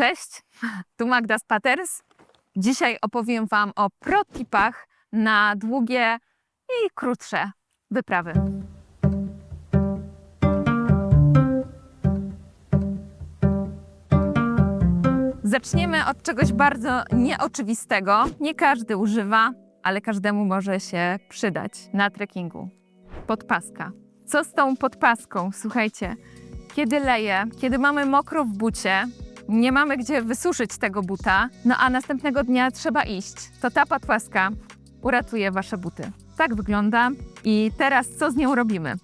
Cześć, tu Magda z Paters. Dzisiaj opowiem Wam o protipach na długie i krótsze wyprawy. Zaczniemy od czegoś bardzo nieoczywistego. Nie każdy używa, ale każdemu może się przydać na trekkingu. Podpaska. Co z tą podpaską? Słuchajcie, kiedy leje, kiedy mamy mokro w bucie, nie mamy gdzie wysuszyć tego buta, no a następnego dnia trzeba iść, to ta podpaska uratuje wasze buty. Tak wygląda. I teraz co z nią robimy?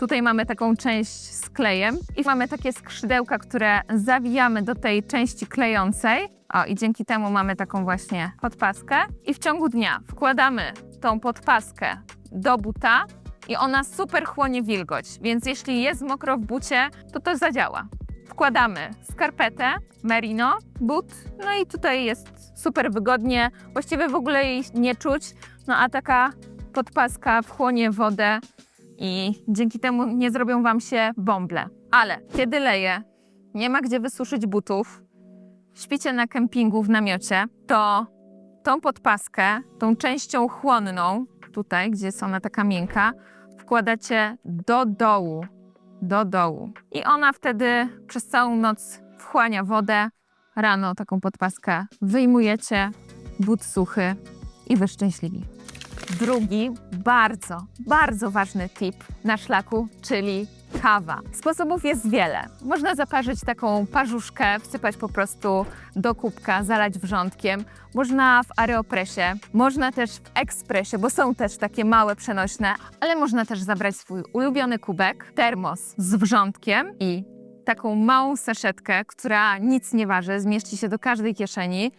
Tutaj mamy taką część z klejem i mamy takie skrzydełka, które zawijamy do tej części klejącej. O, i dzięki temu mamy taką właśnie podpaskę. I w ciągu dnia wkładamy tą podpaskę do buta i ona super chłonie wilgoć. Więc jeśli jest mokro w bucie, to to zadziała. Wkładamy skarpetę, merino, but, no i tutaj jest super wygodnie. Właściwie w ogóle jej nie czuć, no a taka podpaska wchłonie wodę i dzięki temu nie zrobią wam się bąble. Ale kiedy leje, nie ma gdzie wysuszyć butów, śpicie na kempingu w namiocie, to tą podpaskę, tą częścią chłonną, tutaj, gdzie jest ona taka miękka, wkładacie do dołu, do dołu. I ona wtedy przez całą noc wchłania wodę. Rano taką podpaskę wyjmujecie, but suchy i wy szczęśliwi. Drugi bardzo, bardzo ważny tip na szlaku, czyli kawa. Sposobów jest wiele. Można zaparzyć taką parzuszkę, wsypać po prostu do kubka, zalać wrzątkiem. Można w aeropresie, można też w ekspresie, bo są też takie małe, przenośne, ale można też zabrać swój ulubiony kubek, termos z wrzątkiem i taką małą saszetkę, która nic nie waży, zmieści się do każdej kieszeni.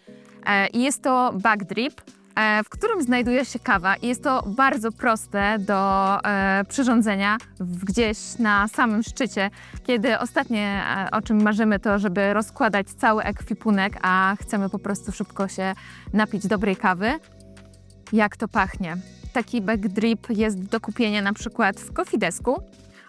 E, I jest to bag drip, e, w którym znajduje się kawa i jest to bardzo proste do e, przyrządzenia gdzieś na samym szczycie, kiedy ostatnie e, o czym marzymy to, żeby rozkładać cały ekwipunek, a chcemy po prostu szybko się napić dobrej kawy. Jak to pachnie? Taki back drip jest do kupienia na przykład w Kofidesku,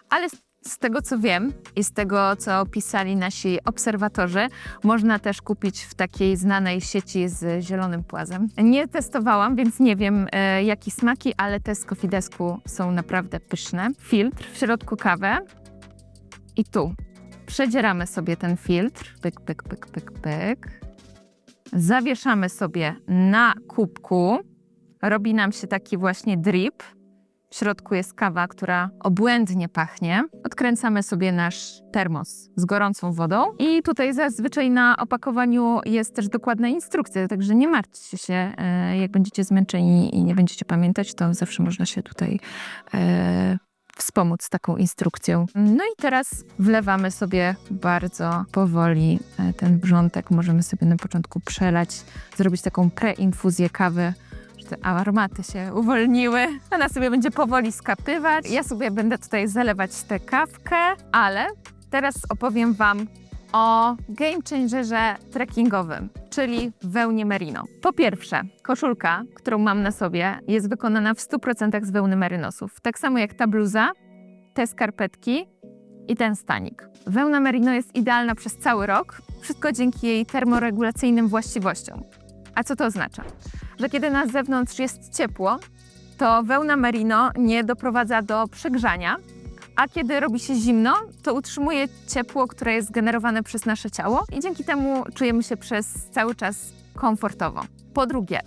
ale z- tego co wiem i z tego co pisali nasi obserwatorzy, można też kupić w takiej znanej sieci z zielonym płazem. Nie testowałam, więc nie wiem e, jaki smaki, ale te z Kofidesku są naprawdę pyszne. Filtr, w środku kawę i tu przedzieramy sobie ten filtr, pyk, pyk, pyk, pyk, pyk. Zawieszamy sobie na kubku. Robi nam się taki właśnie drip. W środku jest kawa, która obłędnie pachnie. Odkręcamy sobie nasz termos z gorącą wodą i tutaj zazwyczaj na opakowaniu jest też dokładna instrukcja, także nie martwcie się, e, jak będziecie zmęczeni i nie będziecie pamiętać, to zawsze można się tutaj e, wspomóc taką instrukcją. No i teraz wlewamy sobie bardzo powoli e, ten wrzątek. Możemy sobie na początku przelać, zrobić taką preinfuzję kawy, te aromaty się uwolniły. Ona sobie będzie powoli skapywać. Ja sobie będę tutaj zalewać tę kawkę, ale teraz opowiem Wam o game changerze trekkingowym, czyli wełnie merino. Po pierwsze, koszulka, którą mam na sobie, jest wykonana w 100% z wełny merynosów. Tak samo jak ta bluza, te skarpetki i ten stanik. Wełna merino jest idealna przez cały rok, wszystko dzięki jej termoregulacyjnym właściwościom. A co to oznacza? Że kiedy na zewnątrz jest ciepło, to wełna merino nie doprowadza do przegrzania, a kiedy robi się zimno, to utrzymuje ciepło, które jest generowane przez nasze ciało i dzięki temu czujemy się przez cały czas komfortowo. Po drugie,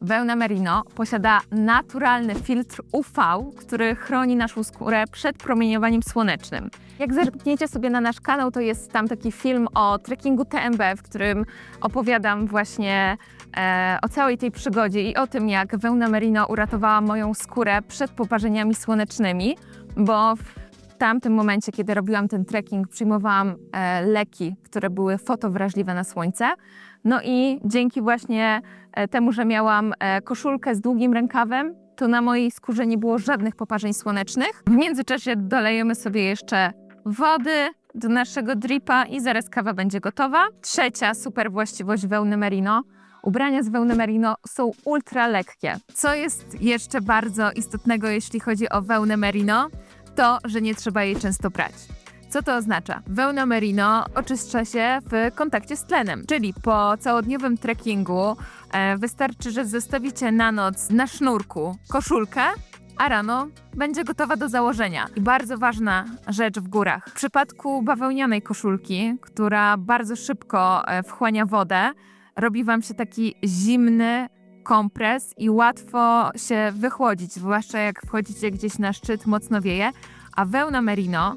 wełna merino posiada naturalny filtr UV, który chroni naszą skórę przed promieniowaniem słonecznym. Jak zerkniecie sobie na nasz kanał, to jest tam taki film o trekkingu TMB, w którym opowiadam właśnie o całej tej przygodzie i o tym, jak wełna merino uratowała moją skórę przed poparzeniami słonecznymi, bo w tamtym momencie, kiedy robiłam ten trekking, przyjmowałam e, leki, które były fotowrażliwe na słońce. No i dzięki właśnie e, temu, że miałam e, koszulkę z długim rękawem, to na mojej skórze nie było żadnych poparzeń słonecznych. W międzyczasie dolejemy sobie jeszcze wody do naszego dripa i zaraz kawa będzie gotowa. Trzecia super właściwość wełny merino. Ubrania z wełny merino są ultra lekkie. Co jest jeszcze bardzo istotnego, jeśli chodzi o wełnę merino, to, że nie trzeba jej często prać. Co to oznacza? Wełna merino oczyszcza się w kontakcie z tlenem, czyli po całodniowym trekkingu e, wystarczy, że zostawicie na noc na sznurku koszulkę, a rano będzie gotowa do założenia. I bardzo ważna rzecz w górach. W przypadku bawełnianej koszulki, która bardzo szybko e, wchłania wodę, robi wam się taki zimny kompres i łatwo się wychłodzić, zwłaszcza jak wchodzicie gdzieś na szczyt, mocno wieje, a wełna merino,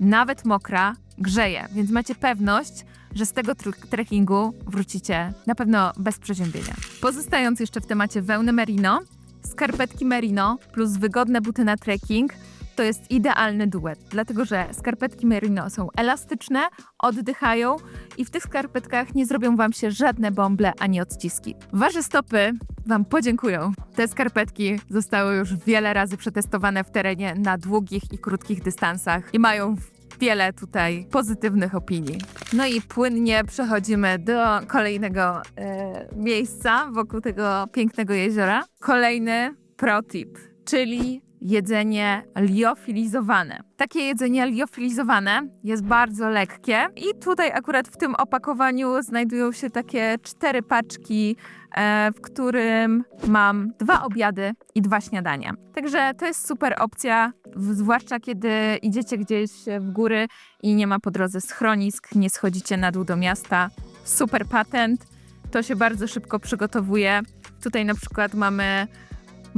nawet mokra, grzeje, więc macie pewność, że z tego tr- trekkingu wrócicie na pewno bez przeziębienia. Pozostając jeszcze w temacie wełny merino, skarpetki merino plus wygodne buty na trekking to jest idealny duet, dlatego że skarpetki merino są elastyczne, oddychają i w tych skarpetkach nie zrobią wam się żadne bąble ani odciski. Wasze stopy wam podziękują. Te skarpetki zostały już wiele razy przetestowane w terenie na długich i krótkich dystansach i mają wiele tutaj pozytywnych opinii. No i płynnie przechodzimy do kolejnego e, miejsca wokół tego pięknego jeziora. Kolejny protip, czyli jedzenie liofilizowane. Takie jedzenie liofilizowane jest bardzo lekkie i tutaj akurat w tym opakowaniu znajdują się takie cztery paczki, e, w którym mam dwa obiady i dwa śniadania. Także to jest super opcja, zwłaszcza kiedy idziecie gdzieś w góry i nie ma po drodze schronisk, nie schodzicie na dół do miasta. Super patent. To się bardzo szybko przygotowuje. Tutaj na przykład mamy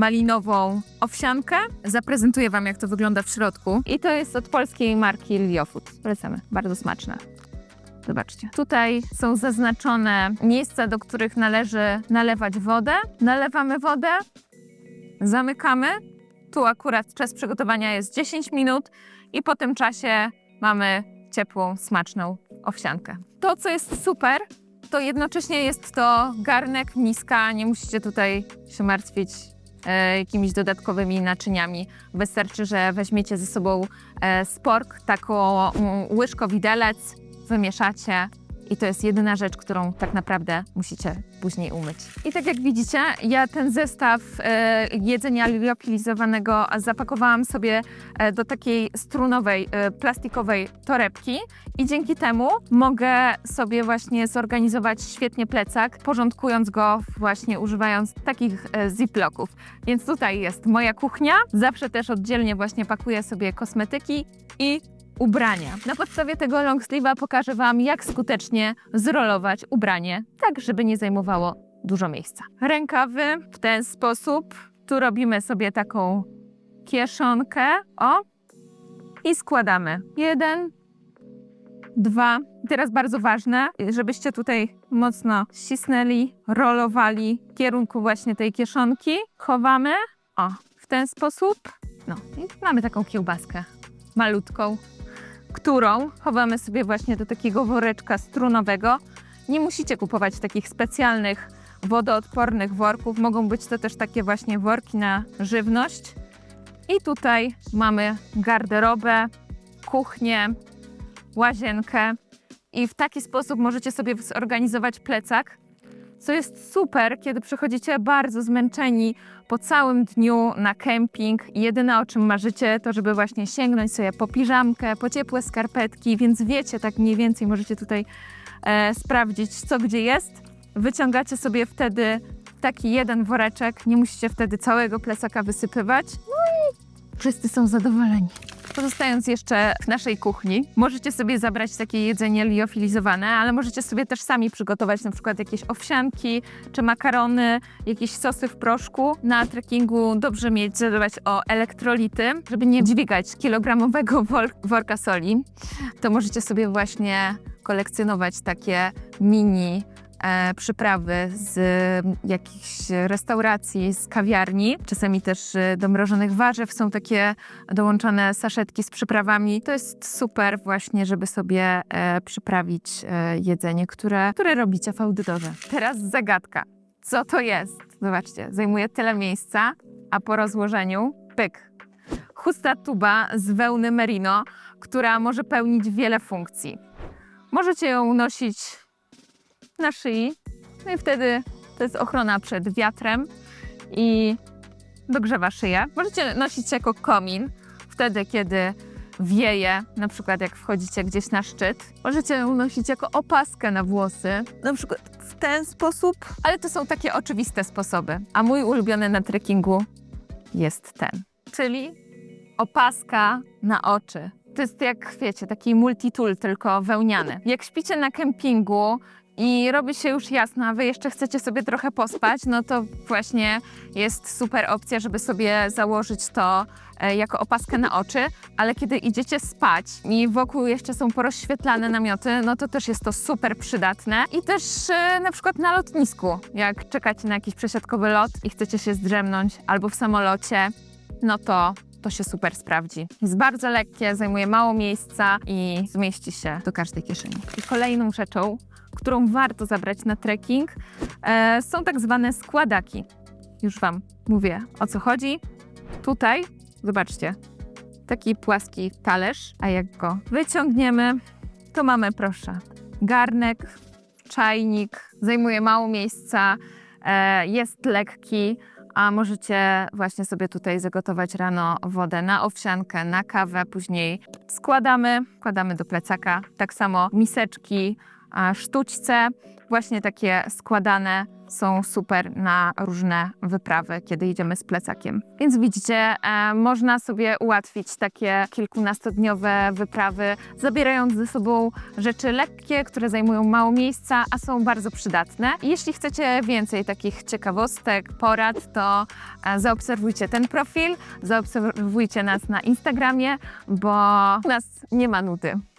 malinową owsiankę. Zaprezentuję Wam, jak to wygląda w środku. I to jest od polskiej marki Liofood. Polecamy. Bardzo smaczne. Zobaczcie. Tutaj są zaznaczone miejsca, do których należy nalewać wodę. Nalewamy wodę, zamykamy. Tu akurat czas przygotowania jest 10 minut i po tym czasie mamy ciepłą, smaczną owsiankę. To, co jest super, to jednocześnie jest to garnek, miska. Nie musicie tutaj się martwić jakimiś dodatkowymi naczyniami. Wystarczy, że weźmiecie ze sobą e, spork, taką mm, łyżko widelec, wymieszacie i to jest jedyna rzecz, którą tak naprawdę musicie później umyć. I tak jak widzicie, ja ten zestaw e, jedzenia liofilizowanego zapakowałam sobie e, do takiej strunowej, e, plastikowej torebki i dzięki temu mogę sobie właśnie zorganizować świetnie plecak, porządkując go właśnie używając takich e, ziploków. Więc tutaj jest moja kuchnia, zawsze też oddzielnie właśnie pakuję sobie kosmetyki i ubrania. Na podstawie tego long sleeve'a pokażę Wam, jak skutecznie zrolować ubranie, tak żeby nie zajmowało dużo miejsca. Rękawy w ten sposób. Tu robimy sobie taką kieszonkę. O! I składamy. Jeden, dwa. Teraz bardzo ważne, żebyście tutaj mocno ścisnęli, rolowali w kierunku właśnie tej kieszonki. Chowamy. O, w ten sposób. No, i mamy taką kiełbaskę malutką którą chowamy sobie właśnie do takiego woreczka strunowego. Nie musicie kupować takich specjalnych wodoodpornych worków. Mogą być to też takie właśnie worki na żywność. I tutaj mamy garderobę, kuchnię, łazienkę. I w taki sposób możecie sobie zorganizować plecak, co jest super, kiedy przychodzicie bardzo zmęczeni po całym dniu na kemping i jedyne o czym marzycie, to żeby właśnie sięgnąć sobie po piżamkę, po ciepłe skarpetki, więc wiecie tak mniej więcej, możecie tutaj e, sprawdzić co gdzie jest. Wyciągacie sobie wtedy taki jeden woreczek, nie musicie wtedy całego plecaka wysypywać. No i wszyscy są zadowoleni. Pozostając jeszcze w naszej kuchni, możecie sobie zabrać takie jedzenie liofilizowane, ale możecie sobie też sami przygotować na przykład jakieś owsianki czy makarony, jakieś sosy w proszku. Na trekkingu dobrze mieć zadbać o elektrolity, żeby nie dźwigać kilogramowego wor- worka soli. To możecie sobie właśnie kolekcjonować takie mini e, przyprawy z jakichś restauracji, z kawiarni. Czasami też e, do mrożonych warzyw są takie dołączone saszetki z przyprawami. To jest super właśnie, żeby sobie e, przyprawić e, jedzenie, które, które robicie w audytorze. Teraz zagadka. Co to jest? Zobaczcie, zajmuje tyle miejsca, a po rozłożeniu pyk. Chusta tuba z wełny merino, która może pełnić wiele funkcji. Możecie ją nosić na szyi, no i wtedy to jest ochrona przed wiatrem i dogrzewa szyję. Możecie nosić jako komin, wtedy kiedy wieje, na przykład jak wchodzicie gdzieś na szczyt. Możecie ją nosić jako opaskę na włosy, na przykład w ten sposób. Ale to są takie oczywiste sposoby. A mój ulubiony na trekkingu jest ten, czyli opaska na oczy. To jest jak, wiecie, taki multitool, tylko wełniany. Jak śpicie na kempingu i robi się już jasno, a wy jeszcze chcecie sobie trochę pospać, no to właśnie jest super opcja, żeby sobie założyć to e, jako opaskę na oczy, ale kiedy idziecie spać i wokół jeszcze są porozświetlane namioty, no to też jest to super przydatne. I też e, na przykład na lotnisku, jak czekacie na jakiś przesiadkowy lot i chcecie się zdrzemnąć, albo w samolocie, no to to się super sprawdzi. Jest bardzo lekkie, zajmuje mało miejsca i zmieści się do każdej kieszeni. I kolejną rzeczą, którą warto zabrać na trekking, e, są tak zwane składaki. Już Wam mówię o co chodzi. Tutaj, zobaczcie, taki płaski talerz, a jak go wyciągniemy, to mamy, proszę, garnek, czajnik, zajmuje mało miejsca, e, jest lekki, a możecie właśnie sobie tutaj zagotować rano wodę na owsiankę, na kawę, później składamy, wkładamy do plecaka. Tak samo miseczki, sztućce, właśnie takie składane są super na różne wyprawy, kiedy idziemy z plecakiem. Więc widzicie, e, można sobie ułatwić takie kilkunastodniowe wyprawy, zabierając ze sobą rzeczy lekkie, które zajmują mało miejsca, a są bardzo przydatne. Jeśli chcecie więcej takich ciekawostek, porad, to e, zaobserwujcie ten profil, zaobserwujcie nas na Instagramie, bo u nas nie ma nudy.